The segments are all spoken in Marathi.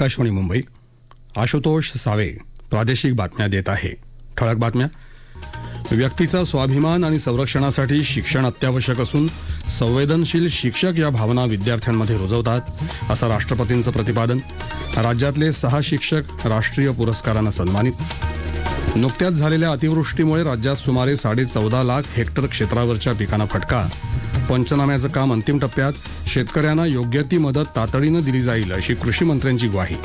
आकाशवाणी मुंबई. आशुतोष सावे प्रादेशिक बातम्या देत आहे. ठळक बातम्या. व्यक्तीचा स्वाभिमान आणि संरक्षणासाठी शिक्षण अत्यावश्यक असून संवेदनशील शिक्षक या भावना विद्यार्थ्यांमध्ये रुजवतात असं राष्ट्रपतींचं प्रतिपादन. राज्यातले सहा शिक्षक राष्ट्रीय पुरस्कारानं सन्मानित. नुकत्याच झालेल्या अतिवृष्टीमुळे राज्यात सुमारे साडे चौदा लाख हेक्टर क्षेत्रावरच्या पिकांना फटका. पंचनाम्याचं काम अंतिम टप्प्यात शेतकऱ्यांना योग्य ती मदत तातडीनं दिली जाईल अशी कृषी मंत्र्यांची ग्वाही.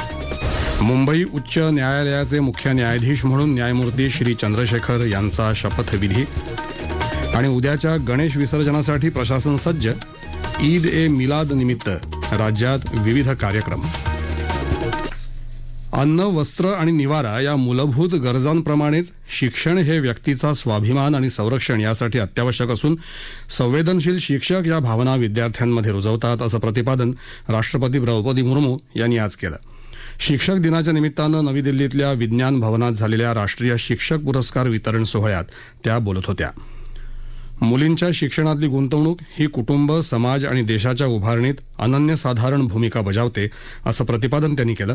मुंबई उच्च न्यायालयाचे मुख्य न्यायाधीश म्हणून न्यायमूर्ती श्री चंद्रशेखर यांचा शपथविधी आणि उद्याच्या गणेश विसर्जनासाठी प्रशासन सज्ज ईद ए मिलाद निमित्त राज्यात विविध कार्यक्रम. अन्न वस्त्र आणि निवारा या मूलभूत गरजांप्रमाणेच शिक्षण हे व्यक्तीचा स्वाभिमान आणि संरक्षण यासाठी अत्यावश्यक असून संवेदनशील शिक्षक या भावना विद्यार्थ्यांमध्ये रुजवतात असं प्रतिपादन राष्ट्रपती द्रौपदी मुर्मू यांनी आज केलं. शिक्षक दिनाच्या निमित्तानं नवी दिल्लीतल्या विज्ञान भवनात झालेल्या राष्ट्रीय शिक्षक पुरस्कार वितरण सोहळ्यात त्या बोलत होत्या. मुलींच्या शिक्षणातली गुंतवणूक ही कुटुंब समाज आणि देशाच्या उभारणीत अनन्यसाधारण भूमिका बजावते असं प्रतिपादन त्यांनी केलं.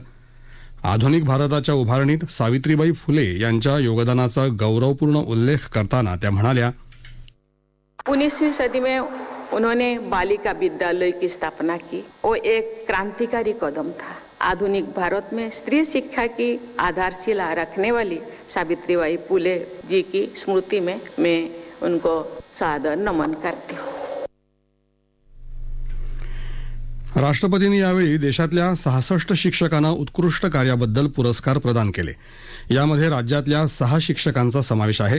आधुनिक भारताच्या उभारणीत सावित्रीबाई फुले यांच्या योगदानाचा गौरवपूर्ण उल्लेख करताना त्या म्हणाल्या, उन्नीसवीं सदी में उन्होंने बालिका विद्यालय की स्थापना की वो एक क्रांतिकारी कदम था। आधुनिक भारत में स्त्री शिक्षा की आधारशिला रखने वाली सावित्रीबाई फुले जी की स्मृति में मैं उनको सादर नमन करती हूँ। राष्ट्रपतींनी यावेळी देशातल्या सहासष्ट शिक्षकांना उत्कृष्ट कार्याबद्दल पुरस्कार प्रदान केले. यामध्ये राज्यातल्या सहा शिक्षकांचा समावेश आहे.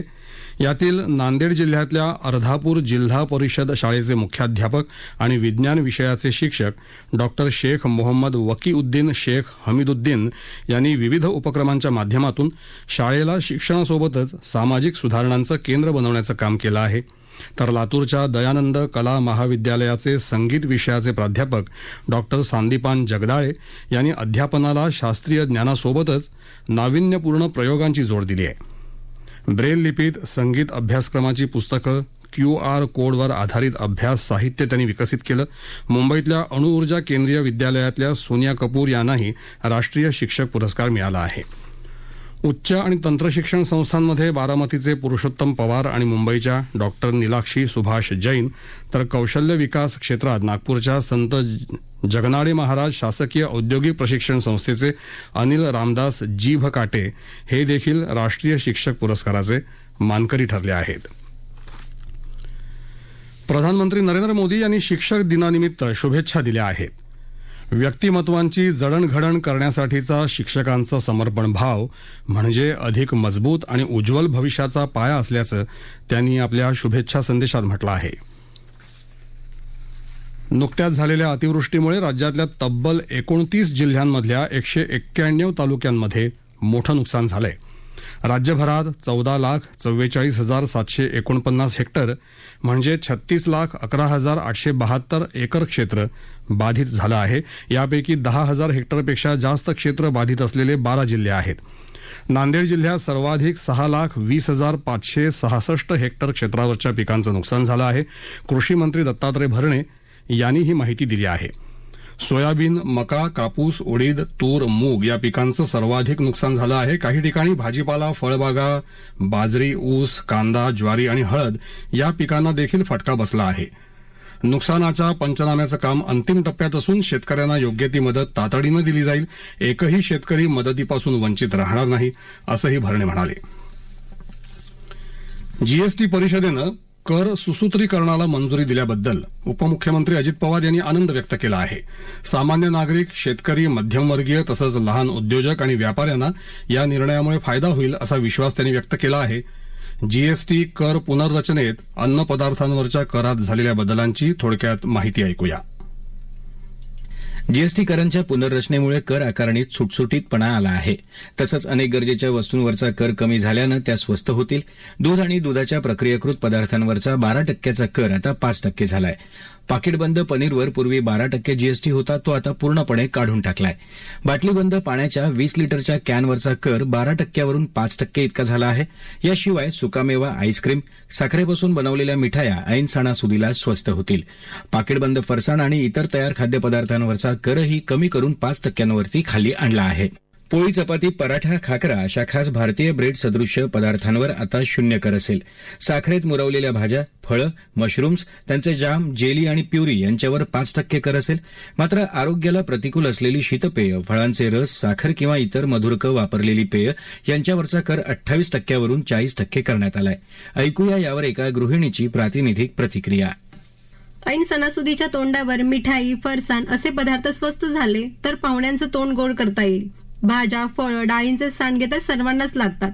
यातील नांदेड जिल्ह्यातल्या अर्धापूर जिल्हा परिषद शाळेचे मुख्याध्यापक आणि विज्ञान विषयाचे शिक्षक डॉक्टर शेख मोहम्मद वकीउद्दीन शेख हमीदुद्दीन यांनी विविध उपक्रमांच्या माध्यमातून शाळेला शिक्षणासोबतच सामाजिक सुधारणांचं केंद्र बनवण्याचं काम केलं आहे. तर लातूरच्या दयानंद कला महाविद्यालयाचे संगीत विषयाचे प्राध्यापक डॉक्टर सांदीपान जगदाळे यांनी अध्यापनाला शास्त्रीय ज्ञानासोबतच नाविन्यपूर्ण प्रयोगांची जोड दिली आहे. ब्रेल लिपीत संगीत अभ्यासक्रमाची पुस्तकं क्यू आर कोडवर आधारित अभ्यास साहित्य त्यांनी विकसित केलं. मुंबईतल्या अणुऊर्जा केंद्रीय विद्यालयातल्या सोनिया कपूर यांनाही राष्ट्रीय शिक्षक पुरस्कार मिळाला आहे. उच्च आणि तंत्रशिक्षण संस्थांमध्ये बारामतीचे पुरुषोत्तम पवार आणि मुंबईच्या डॉक्टर निलाक्षी सुभाष जैन तर कौशल्य विकास क्षेत्रात नागपूरच्या संत जगनाडे महाराज शासकीय औद्योगिक प्रशिक्षण संस्थेचे अनिल रामदास जीभ काटे हे देखील राष्ट्रीय शिक्षक पुरस्काराचे मानकरी ठरले आहेत. प्रधानमंत्री नरेंद्र मोदी यांनी शिक्षक दिनानिमित्त शुभेच्छा दिल्या आहेत. व्यक्तिमत्वांची जडणघडण करण्यासाठीचा शिक्षकांचा समर्पण भाव म्हणजे अधिक मजबूत आणि उज्ज्वल भविष्याचा पाया असल्याचं त्यांनी आपल्या शुभेच्छा संदेशात म्हटलं आहे. नुकत्याच झालेल्या अतिवृष्टीमुळे राज्यातल्या तब्बल एकोणतीस जिल्ह्यांमधल्या एकशे एक्क्याण्णव तालुक्यांमध्ये मोठं नुकसान झालं आहे राज्यभरात चौदा लाख चव्वेचाळीस हजार सातशे एकोणपन्नास हेक्टर म्हणजे छत्तीस लाख अकरा हजार आठशे बहात्तर एकर क्षेत्र बाधित झालं आहे. यापैकी दहा हजार हेक्टरपेक्षा जास्त क्षेत्र बाधित असलेले बारा जिल्हे आहेत. नांदेड जिल्ह्यात सर्वाधिक सहा लाख वीस हजार पाचशे सहासष्ट हेक्टर क्षेत्रावरच्या पिकांचं नुकसान झालं आहे. कृषी मंत्री दत्तात्रय भरणे यांनी ही माहिती दिली आहे. सोयाबीन मका कापूस उडीद तूर मूग या पिकांचं सर्वाधिक नुकसान झालं आहे. काही ठिकाणी भाजीपाला फळबागा बाजरी ऊस कांदा ज्वारी आणि हळद या पिकांना देखील फटका बसला आहे. नुकसानाच्या पंचनाम्याचं काम अंतिम टप्प्यात असून शेतकऱ्यांना योग्य ती मदत तातडीनं दिली जाईल. एकही शेतकरी मदतीपासून वंचित राहणार नाही असंही भरणे म्हणाले. जीएसटी परिषदेनं कर सुसूत्रीकरणाला मंजुरी दिल्याबद्दल उपमुख्यमंत्री अजित पवार यांनी आनंद व्यक्त केला आहे. सामान्य नागरिक शेतकरी मध्यमवर्गीय तसंच लहान उद्योजक आणि व्यापाऱ्यांना या निर्णयामुळे फायदा होईल असा विश्वास त्यांनी व्यक्त केला आहे. जीएसटी कर पुनर्रचनेत अन्न पदार्थांवरच्या करात झालेल्या बदलांची थोडक्यात माहिती ऐकूया. जीएसटी करांच्या पुनर्रचनेमुळे कर आकारणीत सुटसुटीतपणा आला आहे. तसंच अनेक गरजेच्या वस्तूंवरचा कर कमी झाल्यानं त्या स्वस्त होतील. दूध आणि दुधाच्या प्रक्रियाकृत पदार्थांवरचा बारा टक्क्याचा कर आता पाच टक्के झालाय. पाकिटबंद पनीरवर पूर्वी बारा टक्के जीएसटी होता तो आता पूर्णपणे काढून टाकलाय. बाटलीबंद पाण्याच्या वीस लिटरच्या कॅनवरचा कर बारा टक्क्यावरून पाच टक्के इतका झाला आहे. याशिवाय सुकामेवा आईस्क्रीम साखरेपासून बनवलेल्या मिठाया ऐन सणासुदीला स्वस्त होतील. पाकिटबंद फरसाण आणि इतर तयार खाद्यपदार्थांवरचा करही कमी करून पाच टक्क्यांवरती खाली आणला आहे. पोळी चपाती पराठा खाकरा अशा खास भारतीय ब्रेड सदृश्य पदार्थांवर आता शून्य कर असेल. साखरेत मुरवलेल्या भाज्या फळं मशरूम्स त्यांचे जाम जेली आणि प्युरी यांच्यावर पाच टक्के कर असेल. मात्र आरोग्याला प्रतिकूल असलेली शीतपेय फळांचे रस साखर किंवा इतर मधुरकं वापरलेली पेय यांच्यावरचा कर अठ्ठावीस टक्क्यावरून चाळीस टक्के करण्यात आलाय. ऐकूया यावर एका गृहिणीची प्रातिनिधिक प्रतिक्रिया. ऐन सणासुदीच्या तोंडावर मिठाई फरसाण असे पदार्थ स्वस्त झाले तर पाहुण्यांचं तोंड गोड करता येईल. भाज्या फळं डाळींचे सांडगे तर सर्वांनाच लागतात.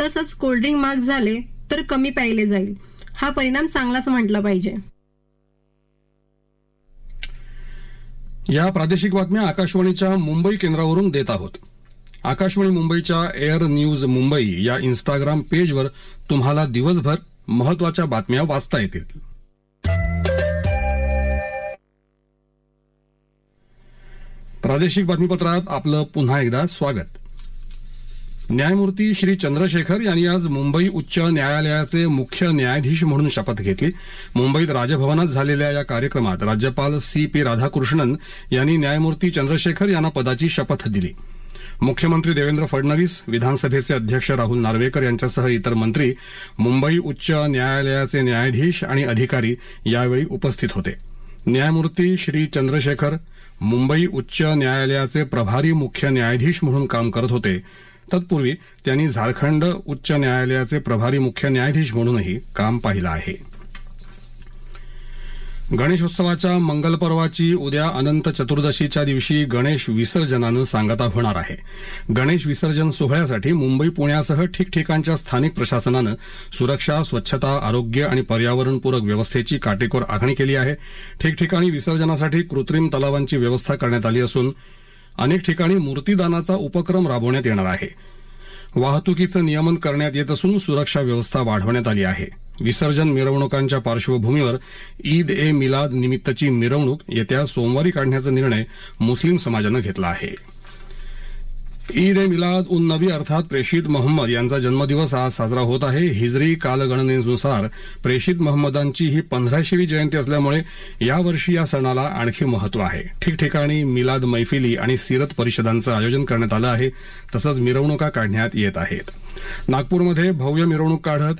तसंच कोल्ड्रिंक मार्क झाले तर कमी प्यायले जाईल. हा परिणाम चांगलाच म्हटला पाहिजे. या प्रादेशिक बातम्या आकाशवाणीच्या मुंबई केंद्रावरून देत आहोत. आकाशवाणी मुंबईच्या एअर न्यूज मुंबई या इन्स्टाग्राम पेजवर तुम्हाला दिवसभर महत्त्वाच्या बातम्या वाचता येतील. प्रादेशिक बातमीपत्रात आपलं पुन्हा एकदा स्वागत. न्यायमूर्ती श्री चंद्रशेखर यांनी आज मुंबई उच्च न्यायालयाचे मुख्य न्यायाधीश म्हणून शपथ घेतली. मुंबईत राजभवनात झालेल्या या कार्यक्रमात राज्यपाल सी पी राधाकृष्णन यांनी न्यायमूर्ती चंद्रशेखर यांना पदाची शपथ दिली. मुख्यमंत्री देवेंद्र फडणवीस विधानसभेचे अध्यक्ष राहुल नार्वेकर यांच्यासह इतर मंत्री मुंबई उच्च न्यायालयाचे न्यायाधीश आणि अधिकारी यावेळी उपस्थित होते. न्यायमूर्ती श्री चंद्रशेखर मुंबई उच्च न्यायालयाचे प्रभारी मुख्य न्यायाधीश म्हणून काम करत होते. तत्पूर्वी त्यांनी झारखंड उच्च न्यायालयाचे प्रभारी मुख्य न्यायाधीश म्हणूनही काम पाहिलं आहे. गणेशोत्सवाच्या मंगलपर्वाची उद्या अनंत चतुर्दशीच्या दिवशी गणेश विसर्जनानं सांगता होणार आहे. गणेश विसर्जन सोहळ्यासाठी मुंबई पुण्यासह ठिकठिकाणच्या स्थानिक प्रशासनानं सुरक्षा स्वच्छता आरोग्य आणि पर्यावरणपूरक व्यवस्थेची काटेकोर आखणी केली आहे. ठिकठिकाणी विसर्जनासाठी कृत्रिम तलावांची व्यवस्था करण्यात आली असून अनेक ठिकाणी मूर्तीदानाचा उपक्रम राबवण्यात येणार आहे. वाहतुकीचं नियमन करण्यात येत असून सुरक्षा व्यवस्था वाढवण्यात आली आहे. विसर्जन मिरवणुकांच्या पार्श्वभूमीवर ईद ए मिलाद निमित्तची मिरवणूक येत्या सोमवारी काढण्याचा निर्णय मुस्लिम समाजानं घेतला आहे. ईद ए मिलाद उन नबी अर्थात प्रेषित मोहम्मद यांचा जन्मदिवस आज साजरा होत आहे. हिजरी कालगणनेनुसार प्रेषित मोहम्मदांची ही पंधराशेवी जयंती असल्यामुळे यावर्षी या सणाला आणखी महत्त्व आहे. ठिकठिकाणी मिलाद मैफिली आणि सिरत परिषदांचं आयोजन करण्यात आलं आहे. तसंच मिरवणुका काढण्यात येत आहेत. नागपूरमध्ये भव्य मिरवणूक काढत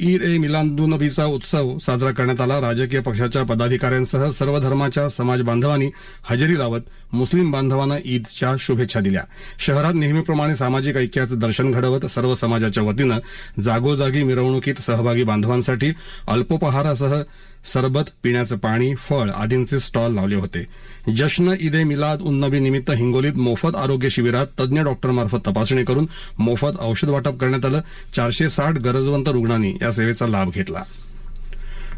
ईद ए मिलादुनबीचा उत्सव साजरा करण्यात आला. राजकीय पक्षाच्या पदाधिकाऱ्यांसह सर्व धर्माच्या समाज बांधवांनी हजेरी लावत मुस्लिम बांधवांना ईदच्या शुभेच्छा दिल्या. शहरात नेहमीप्रमाणे सामाजिक ऐक्याचं दर्शन घडवत सर्व समाजाच्या वतीनं जागोजागी मिरवणुकीत सहभागी बांधवांसाठी अल्पोपहारासह सरबत पिण्याचं पाणी फळ आदींचे स्टॉल लावले होते. जश्न ईद ए मिलाद उन्नबी निमित्त हिंगोलीत मोफत आरोग्य शिबिरात तज्ज्ञ डॉक्टरमार्फत तपासणी करून मोफत औषध वाटप करण्यात आलं. चारशे साठ गरजवंत रुग्णांनी या सेवेचा लाभ घेतला.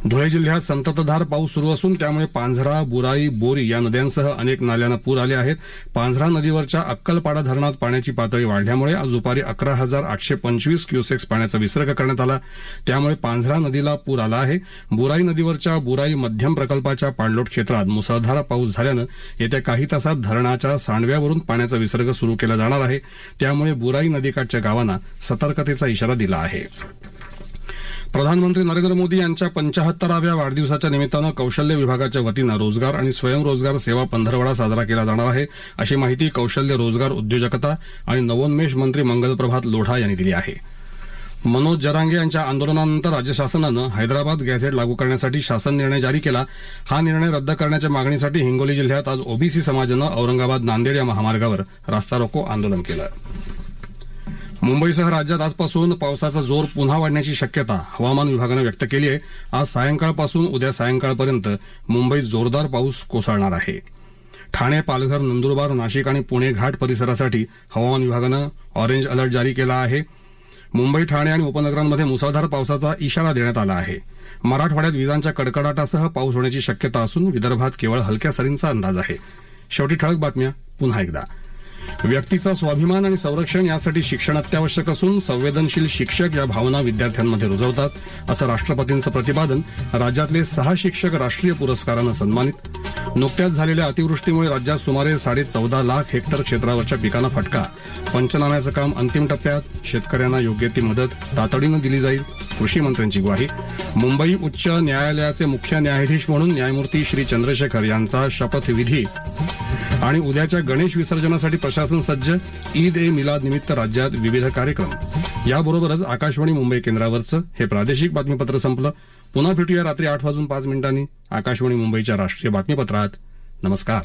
धुळे जिल्ह्यात संततधार पाऊस सुरू असून त्यामुळे पांझरा बुराई बोरी या नद्यांसह अनेक नाल्यांना पूर आले आहेत. पांझरा नदीवरच्या अक्कलपाडा धरणात पाण्याची पातळी वाढल्यामुळे आज दुपारी अकरा हजार आठशे पंचवीस क्युसेक्स पाण्याचा विसर्ग करण्यात आला. त्यामुळे पांझरा नदीला पूर आला आहे. बुराई नदीवरच्या बुराई मध्यम प्रकल्पाच्या पाणलोट क्षेत्रात मुसळधार पाऊस झाल्यानं येत्या काही तासात धरणाच्या सांडव्यावरून पाण्याचा विसर्ग सुरू केला जाणार आहे. त्यामुळे बुराई नदीकाठच्या गावांना सतर्कतेचा इशारा दिला आहे. प्रधानमंत्री नरेंद्र मोदी यांच्या पंचाहत्तराव्या वाढदिवसाच्या निमित्तानं कौशल्य विभागाच्या वतीनं रोजगार आणि स्वयंरोजगार सेवा पंधरवडा साजरा केला जाणार आहे अशी माहिती कौशल्य रोजगार उद्योजकता आणि नवोन्मेष मंत्री मंगलप्रभात लोढा यांनी दिली आहे. मनोज जरांगे यांच्या आंदोलनानंतर राज्य शासनानं हैदराबाद गॅझेट लागू करण्यासाठी शासन निर्णय जारी केला. हा निर्णय रद्द करण्याच्या मागणीसाठी हिंगोली जिल्ह्यात आज ओबीसी समाजानं औरंगाबाद नांदेड या महामार्गावर रास्ता रोको आंदोलन केलं. मुंबईसह राज्यात आजपासून पावसाचा जोर पुन्हा वाढण्याची शक्यता हवामान विभागानं व्यक्त केली आहे. आज सायंकाळपासून उद्या सायंकाळपर्यंत मुंबईत जोरदार पाऊस कोसळणार आहे. ठाणे पालघर नंदुरबार नाशिक आणि पुणे घाट परिसरासाठी हवामान विभागानं ऑरेंज अलर्ट जारी केला आहे. मुंबई ठाणे आणि उपनगरांमध्ये मुसळधार पावसाचा इशारा देण्यात आला आहे. मराठवाड्यात विजांच्या कडकडाटासह पाऊस होण्याची शक्यता असून विदर्भात केवळ हलक्या सरींचा अंदाज आहे. शेवटी ठळक बातम्या पुन्हा एकदा. व्यक्तीचा स्वाभिमान आणि संरक्षण यासाठी शिक्षण अत्यावश्यक असून संवेदनशील शिक्षक या भावना विद्यार्थ्यांमध्ये रुजवतात असं राष्ट्रपतींचं प्रतिपादन राज्यातले सहा शिक्षक राष्ट्रीय पुरस्कारानं सन्मानित. नुकत्याच झालेल्या अतिवृष्टीमुळे राज्यात सुमारे साडे चौदा लाख हेक्टर क्षेत्रावरच्या पिकांना फटका. पंचनाम्याचं काम अंतिम टप्प्यात शेतकऱ्यांना योग्य ती मदत तातडीनं दिली जाईल कृषी मंत्र्यांची ग्वाही. मुंबई उच्च न्यायालयाचे मुख्य न्यायाधीश म्हणून न्यायमूर्ती श्री चंद्रशेखर यांचा शपथविधी. आणि उद्याच्या गणेश विसर्जनासाठी प्रशासन सज्ज ईद ए मिलाद निमित्त राज्यात विविध कार्यक्रम. याबरोबरच आकाशवाणी मुंबई केंद्रावरचं हे प्रादेशिक बातमीपत्र संपलं. पुन्हा भेटूया रात्री आठ वाजून पाच मिनिटांनी आकाशवाणी मुंबईच्या राष्ट्रीय बातमीपत्रात. नमस्कार.